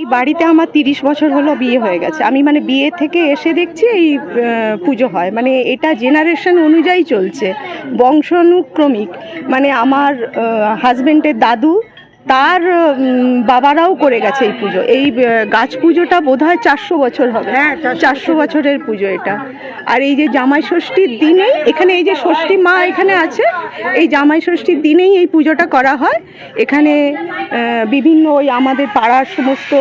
এই বাড়িতে আমার তিরিশ বছর হলো বিয়ে হয়ে গেছে। আমি মানে বিয়ে থেকে এসে দেখছি এই পুজো হয়। মানে এটা জেনারেশন অনুযায়ী চলছে। বংশানুক্রমিক। মানে আমার হাজবেন্ডের দাদু তার বাবারাও করে গেছে এই পুজো। এই গাছ পুজোটা বোধ হয় চারশো বছর হবে। চারশো বছরের পুজো এটা। আর এই যে জামাই ষষ্ঠীর দিনেই এখানে এই যে ষষ্ঠী মা এখানে আছে এই জামাই ষষ্ঠীর দিনেই এই পুজোটা করা হয়। এখানে বিভিন্ন ওই আমাদের পাড়ার সমস্ত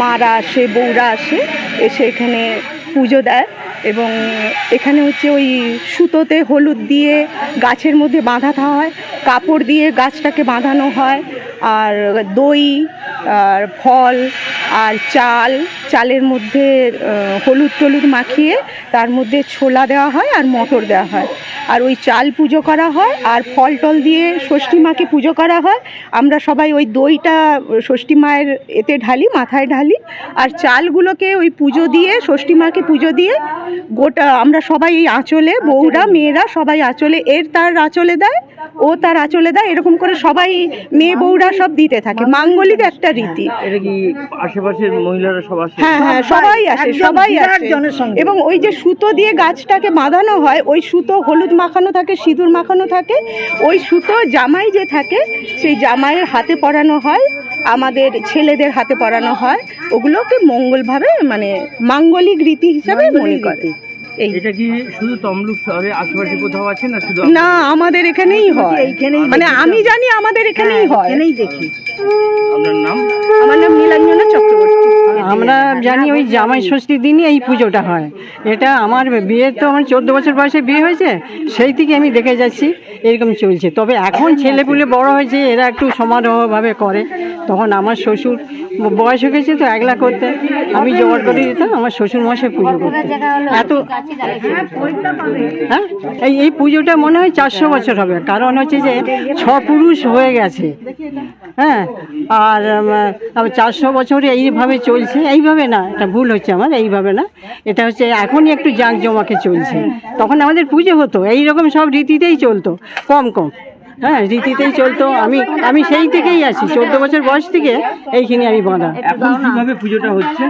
মারা আসে বউরা আসে এসে এখানে পুজো দেয় এবং এখানে হচ্ছে ওই সুতোতে হলুদ দিয়ে গাছের মধ্যে বাঁধাতে হয় কাপড় দিয়ে গাছটাকে বাঁধানো হয়। আর দই, আর ফল, আর চাল। চালের মধ্যে হলুদ টলুদ মাখিয়ে তার মধ্যে ছোলা দেওয়া হয় আর মটর দেওয়া হয়। আর ওই চাল পুজো করা হয় আর ফল টল দিয়ে ষষ্ঠী মাকে পুজো করা হয়। আমরা সবাই ওই দইটা ষষ্ঠী মায়ের এতে ঢালি মাথায় ঢালি আর চালগুলোকে ওই পুজো দিয়ে ষষ্ঠী মাকে পুজো দিয়ে গোটা আমরা সবাই এই আঁচলে বউরা মেয়েরা সবাই আঁচলে এর তার আঁচলে দেয় ও তার আঁচলে দেয় এরকম করে সবাই মেয়ে বউরা সব দিতে থাকে। মাঙ্গলিক একটা রীতি। আশেপাশের মহিলারা সব আসে? হ্যাঁ হ্যাঁ সবাই আসে সবাই আসে। এবং ওই যে সুতো দিয়ে গাছটাকে বাঁধানো হয় ওই সুতো হলুদ মাখানো থাকে সিঁদুর মাখানো থাকে ওই সুতো জামাই যে থাকে সেই জামাইয়ের হাতে পরানো হয় আমাদের ছেলেদের হাতে পরানো হয় ওগুলোকে মঙ্গলভাবে মানে মাঙ্গলিক রীতি হিসাবে মনে করে। এটা কি শুধু তমলুক শহরে আশেপাশে কোথাও আছে না শুধু না আমাদের এখানেই হয়। মানে আমি জানি আমাদের এখানেই হয় দেখি। আপনার নাম? আমার নাম নীলাঞ্জনা চক্রবর্তী। আমরা জানি ওই জামাই ষষ্ঠীর দিনই এই পুজোটা হয়। এটা আমার বিয়ে তো আমার চোদ্দ বছর বয়সে বিয়ে হয়েছে সেই থেকে আমি দেখে যাচ্ছি এরকম চলছে। তবে এখন ছেলেপুলে বড় হয়েছে এরা একটু সমারোহভাবে করে। তখন আমার শ্বশুর বয়স হয়ে গেছে তো একলা করতে। আমি জোগাড় করে দিতাম আমার শ্বশুর মশাই পুজো করতে এত হ্যাঁ এই এই পুজোটা মনে হয় চারশো বছর হবে। কারণ হচ্ছে যে ছ পুরুষ হয়ে গেছে। হ্যাঁ আর চারশো বছরে এইভাবে চলছে। এইভাবে না এটা ভুল হচ্ছে আমার এইভাবে না। এটা হচ্ছে এখনই একটু জাঁকজমাকে চলছে। তখন আমাদের পুজো হতো এই রকম সব রীতিতেই চলতো কম কম। হ্যাঁ রীতিতেই চলতো আমি আমি সেই থেকেই আছি চোদ্দ বছর বয়স থেকে এইখানে আমি বাঁধা। এখন কীভাবে পুজোটা হচ্ছে?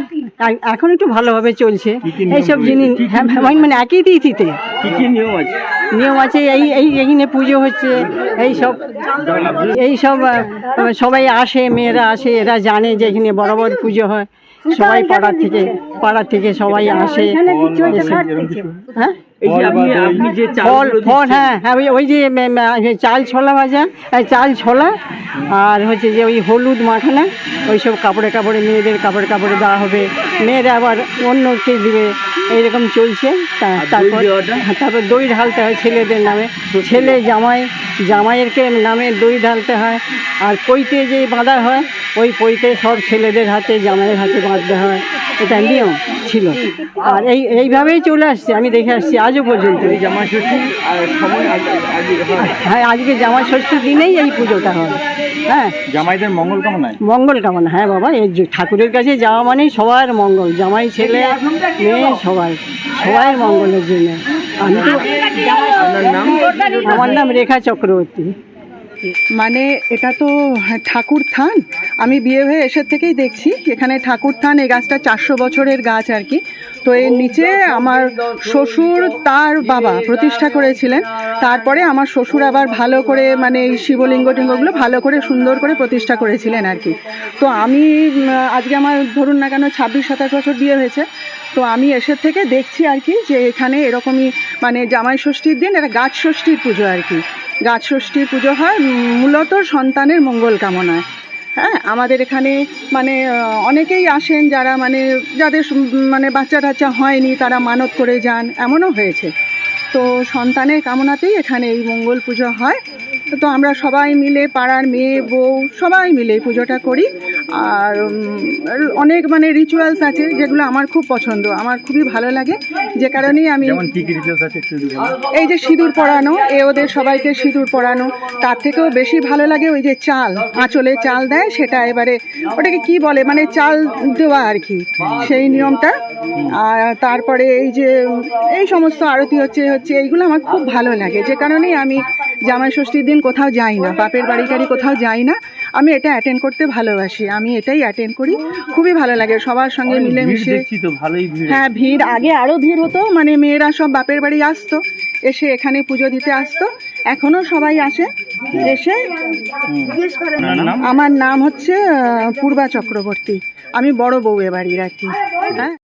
এখন একটু ভালোভাবে চলছে। এইসব জিনিস হ্যাঁ, মানে- মানে একই কি নিয়ম আছে? নিয়ম আছে এই এই এইখানে পুজো হচ্ছে এই সব এই সব সবাই আসে মেয়েরা আসে এরা জানে যে এখানে বড় বড় পুজো হয়। সবাই পাড়ার থেকে পাড়ার থেকে সবাই আসে। হ্যাঁ? এই যে আপনি আপনি যে ফল ফল হ্যাঁ হ্যাঁ ওই ওই যে চাল ছোলা ভাজা চাল ছোলা আর হচ্ছে যে ওই হলুদ মাখানা ওই সব কাপড়ে কাপড়ে মেয়েদের কাপড়ে কাপড়ে দেওয়া হবে। মেয়েরা আবার অন্যকে দিবে এইরকম চলছে। তারপর হ্যাঁ, তারপর দই ঢালতে হয় ছেলেদের নামে। ছেলে জামাই জামাইয়েরকে নামে দই ঢালতে হয়। আর পইতে যে বাঁধা হয় ওই পইতে সব ছেলেদের হাতে জামাইয়ের হাতে বাঁধতে হয়। এটা নিয়ম ছিল। আর এই এইভাবেই চলে আসছে। আমি দেখে আসছি আজও পর্যন্ত। জামা ষষ্ঠী হয়? হ্যাঁ আজকে জামা ষষ্ঠীর দিনেই এই পুজোটা হয়। হ্যাঁ। জামাইদের মঙ্গল কামনায় মঙ্গল কামনা। হ্যাঁ বাবা এই যে ঠাকুরের কাছে যাওয়া মানেই সবার মঙ্গল। জামাই ছেলে মেয়ে সবাই। সবাই মঙ্গলের জন্য। আমি তো আমার নাম রেখা চক্রবর্তী। মানে এটা তো ঠাকুর থান। আমি বিয়ে হয়ে এসে থেকেই দেখছি এখানে ঠাকুর থান এই গাছটা চারশো বছরের গাছ আর কি। তো এর নিচে আমার শ্বশুর তার বাবা প্রতিষ্ঠা করেছিলেন। তারপরে আমার শ্বশুর আবার ভালো করে মানে এই শিবলিঙ্গ টিঙ্গগুলো ভালো করে সুন্দর করে প্রতিষ্ঠা করেছিলেন আর কি। তো আমি আজকে আমার ধরুন না কেন ছাব্বিশ সাতাশ বছর বিয়ে হয়েছে। তো আমি এসে থেকে দেখছি আর কি যে এখানে এরকমই মানে জামাই ষষ্ঠীর দিন এটা গাছ ষষ্ঠীর পুজো আর কি। গাছ ষষ্ঠীর পুজো হয় মূলত সন্তানের মঙ্গল কামনায়। হ্যাঁ আমাদের এখানে মানে অনেকেই আসেন যারা মানে যাদের মানে বাচ্চা টাচ্চা হয়নি, তারা মানত করে যান, এমনও হয়েছে। তো সন্তানের কামনাতেই এখানে এই মঙ্গল পুজো হয়। তো আমরা সবাই মিলে, পাড়ার মেয়ে, বউ, সবাই মিলে পুজোটা করি। আর অনেক মানে রিচুয়ালস আছে যেগুলো আমার খুব পছন্দ, আমার খুবই ভালো লাগে। যে কারণেই আমি। এই যে সিঁদুর পরানো এ ওদের সবাইকে সিঁদুর পরানো তার থেকেও বেশি ভালো লাগে ওই যে চাল আঁচলে চাল দেয় সেটা এবারে ওটাকে কি বলে মানে চাল দেওয়া আর কি সেই নিয়মটা আর তারপরে এই যে এই সমস্ত আরতি হচ্ছে হচ্ছে এইগুলো আমার খুব ভালো লাগে যে কারণেই আমি জামাই ষষ্ঠীর দিন কোথাও যাই না বাপের বাড়ি টাড়ি কোথাও যাই না। আমি এটা অ্যাটেন্ড করতে ভালোবাসি আমি এটাই অ্যাটেন্ড করি। খুবই ভালো লাগে সবার সঙ্গে মিলেমিশে। হ্যাঁ ভিড় আগে আরও ভিড় হতো মানে মেয়েরা সব বাপের বাড়ি আসতো এসে এখানে পুজো দিতে আসতো। এখনও সবাই আসে এসে আমার নাম হচ্ছে পূর্বা চক্রবর্তী। আমি বড় বউ এ বাড়ির আর কি হ্যাঁ।